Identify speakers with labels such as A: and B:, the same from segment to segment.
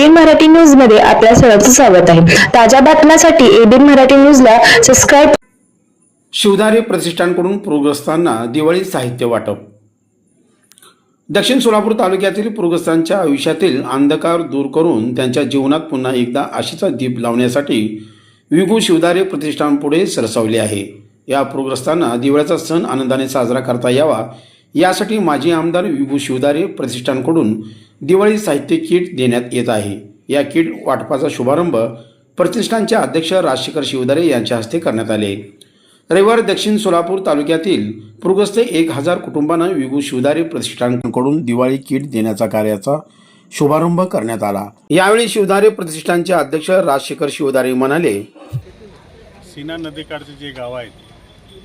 A: ABN Marathi न्यूजमध्ये आपल्या सर्वांचं स्वागत आहे. ताज्या बातम्यांसाठी एबीएन मराठी न्यूजला सबस्क्राईब
B: शिवधारे प्रतिष्ठानकडून पूरग्रस्तांना दिवाळी साहित्य वाटप. दक्षिण सोलापूर तालुक्यातील पूरग्रस्तांच्या आयुष्यातील अंधकार दूर करून त्यांच्या जीवनात पुन्हा एकदा आशेचा दीप लावण्यासाठी विगू शिवधारे प्रतिष्ठान सरसावले आहे. या पूरग्रस्तांना दिवाळीचा सण आनंदाने साजरा करता यावा यासाठी माजी आमदार विभू शिवधारे प्रतिष्ठानकडून दिवाळी साहित्य किट देण्यात येत आहे. या किट वाटपाचा शुभारंभ प्रतिष्ठानचे अध्यक्ष राजशेखर शिवधारे यांच्या हस्ते करण्यात आले. रविवार दक्षिण सोलापूर तालुक्यातील पूरग्रस्त एक हजार कुटुंबांना विभू शिवधारे प्रतिष्ठानकडून दिवाळी किट देण्याचा कार्याचा शुभारंभ करण्यात आला. यावेळी शिवधारे प्रतिष्ठानचे अध्यक्ष राजशेखर शिवधारे म्हणाले
C: सीना नदीकाठचे जे गाव आहेत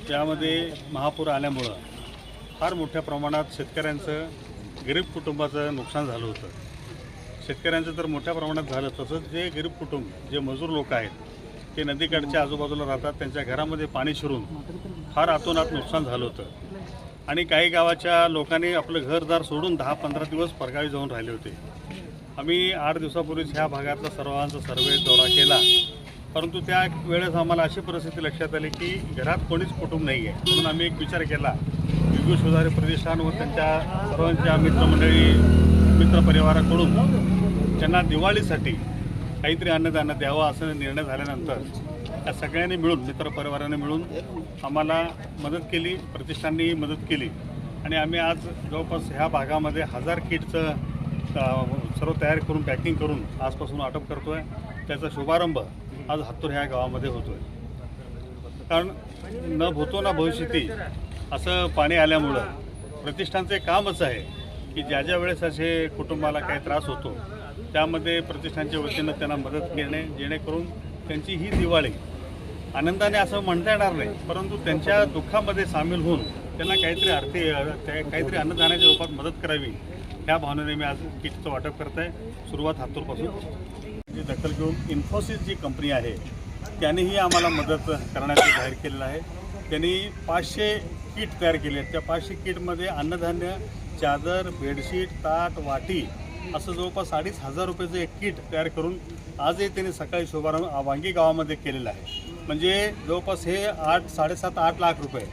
C: त्यामध्ये महापूर आल्यामुळं फार मोठ्या प्रमाणात शेतकऱ्यांचं गरीब कुटुंबाचं नुकसान झालं होतं. शेतकऱ्यांचं तर मोठ्या प्रमाणात झालं. तसंच जे गरीब कुटुंब जे मजूर लोक आहेत ते नदीकाठच्या आजूबाजूला राहतात त्यांच्या घरामध्ये पाणी शिरून फार आतोनात नुकसान झालं होतं. आणि काही गावाच्या लोकांनी आपलं घरदार सोडून दहा पंधरा दिवस परगावी जाऊन राहिले होते. आम्ही आठ दिवसापूर्वीच ह्या भागातला सर्वांचा सर्वे दौरा केला. परंतु त्या वेळेस आम्हाला अशी परिस्थिती लक्षात आली की घरात कोणीच कुटुंब नाही आहे म्हणून आम्ही एक विचार केला विगू प्रतिष्ठान व त्यांच्या सर्वांच्या मित्रमंडळी मित्रपरिवाराकडून त्यांना दिवाळीसाठी काहीतरी अन्नदान द्यावं असं निर्णय झाल्यानंतर त्या सगळ्यांनी मिळून मित्रपरिवाराने मिळून आम्हाला मदत केली प्रतिष्ठाननी मदत केली. आणि आम्ही आज जवळपास ह्या भागामध्ये हजार किटचं सर्व तयार करून पॅकिंग करून आजपासून वाटप करतो आहे त्याचा शुभारंभ आज हातूर ह्या गावामध्ये होतो आहे कारण न भूतो ना भविष्यती असं पाणी आल्यामुळं प्रतिष्ठानचं एक कामच आहे की ज्या ज्या वेळेस असे कुटुंबाला काही त्रास होतो त्यामध्ये प्रतिष्ठानच्या वतीनं त्यांना मदत घेणे जेणेकरून त्यांची ही दिवाळी आनंदाने असं म्हणता येणार नाही परंतु त्यांच्या दुःखामध्ये सामील होऊन त्यांना काहीतरी अर्थी त्या- काहीतरी अन्नदानाच्या रूपात मदत करावी ह्या भावनेने मी आज किटचं वाटप करत आहे सुरुवात हातूरपासून. जी दखल घेऊन इन्फोसिस जी कंपनी आहे त्यांनीही आम्हाला मदत करण्याचं जाहीर केलेलं आहे. त्यांनी पाचशे किट तयार केले आहेत. त्या पाचशे किटमध्ये अन्नधान्य चादर बेडशीट ताट वाटी असं जवळपास अडीच हजार रुपयाचं एक किट तयार करून आजही त्यांनी सकाळी शुभारंभ वांगी गावामध्ये केलेला आहे. म्हणजे जवळपास हे आठ साडेसात आठ लाख रुपये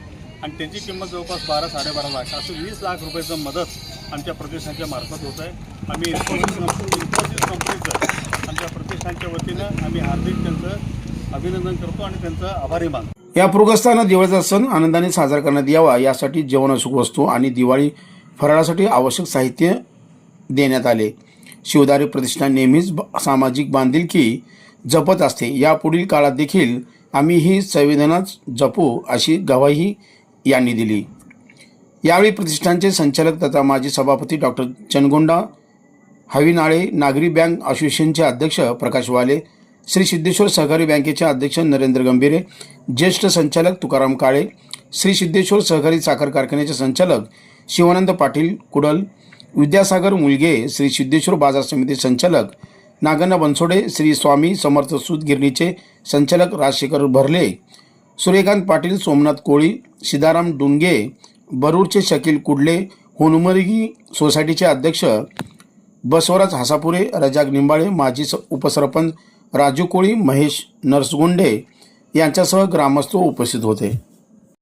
C: आणि त्याची किंमत जवळपास बारा साडेबारा लाख असं वीस लाख रुपयाचं मदत आमच्या प्रतिष्ठानच्या मार्फत होत आहे. आम्ही इन्फोसिस इन्फोसिस कंपनीचं आमच्या प्रतिष्ठानच्या वतीनं आम्ही हार्दिक त्यांचं अभिनंदन करतो आणि त्यांचं आभारी मानतो.
B: या पूरग्रस्तांना दिवाळीचा सण आनंदाने साजरा करण्यात यावा यासाठी जेवण जेवणासुख वस्तू आणि दिवाळी फराळासाठी आवश्यक साहित्य देण्यात आले. शिवदारी प्रतिष्ठान नेहमीच सामाजिक बांधिलकी जपत असते. यापुढील काळात देखील आम्ही ही संवेदनाच जपू अशी गवाही यांनी दिली. यावेळी प्रतिष्ठानचे संचालक तथा माजी सभापती डॉक्टर चनगोंडा हविनाळे नागरी बँक असोसिएशनचे अध्यक्ष प्रकाश वाले श्री सिद्धेश्वर सहकारी बँकेचे अध्यक्ष नरेंद्र गंभीरे ज्येष्ठ संचालक तुकाराम काळे श्री सिद्धेश्वर सहकारी साखर कारखान्याचे संचालक शिवानंद पाटील कुडल विद्यासागर मुलगे श्री सिद्धेश्वर बाजार समिती संचालक नागण्णा बनसोडे श्री स्वामी समर्थ सूत गिरणीचे संचालक राजशेखर भरले सूर्यकांत पाटील सोमनाथ कोळी सिदाराम डुंगे बरूरचे शकील कुडले होनुमर्गी सोसायटीचे अध्यक्ष बसवराज हासापुरे रजाक निंबाळे माजी स उपसरपंच राजू कोळी महेश नरसगुंडे यांच्यासह ग्रामस्थ उपस्थित होते.